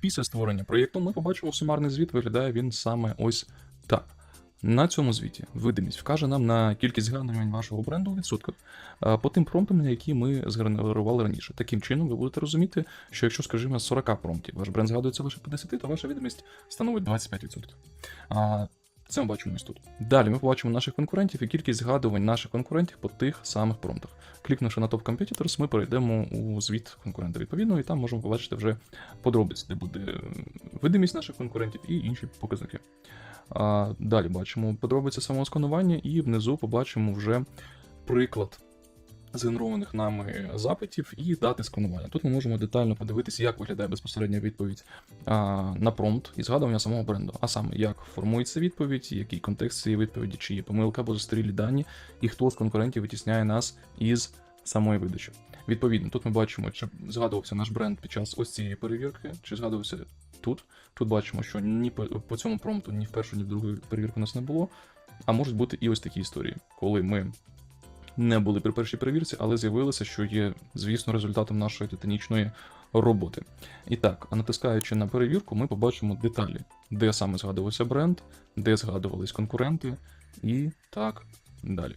Після створення проєкту ми побачимо сумарний звіт, виглядає він саме ось так. На цьому звіті видимість вкаже нам на кількість згадувань вашого бренду у відсотках по тим промптам, які ми згенерували раніше. Таким чином, ви будете розуміти, що якщо, скажімо, з 40 промптів ваш бренд згадується лише по 10, то ваша відомість становить 25%. Це ми бачимо ось тут. Далі ми побачимо наших конкурентів і кількість згадувань наших конкурентів по тих самих промптах. Клікнувши на Top Competitors, ми перейдемо у звіт конкурента відповідно, і там можемо побачити вже подробиці, де буде видимість наших конкурентів і інші показники. А, далі бачимо подробиці самого сканування, і внизу побачимо вже приклад згенерованих нами запитів і дати сканування. Тут ми можемо детально подивитися, як виглядає безпосередня відповідь на промпт і згадування самого бренду. А саме, як формується відповідь, який контекст цієї відповіді, чи є помилка або застарілі дані, і хто з конкурентів витісняє нас із самої видачі. Відповідно, тут ми бачимо, чи згадувався наш бренд під час ось цієї перевірки, чи згадувався тут. Тут бачимо, що ні по цьому промпту, ні в першу, ні в другу перевірку у нас не було. А можуть бути і ось такі історії, коли ми не були при першій перевірці, але з'явилося, що є, звісно, результатом нашої титанічної роботи. І так, натискаючи на перевірку, ми побачимо деталі, де саме згадувався бренд, де згадувались конкуренти, і так далі.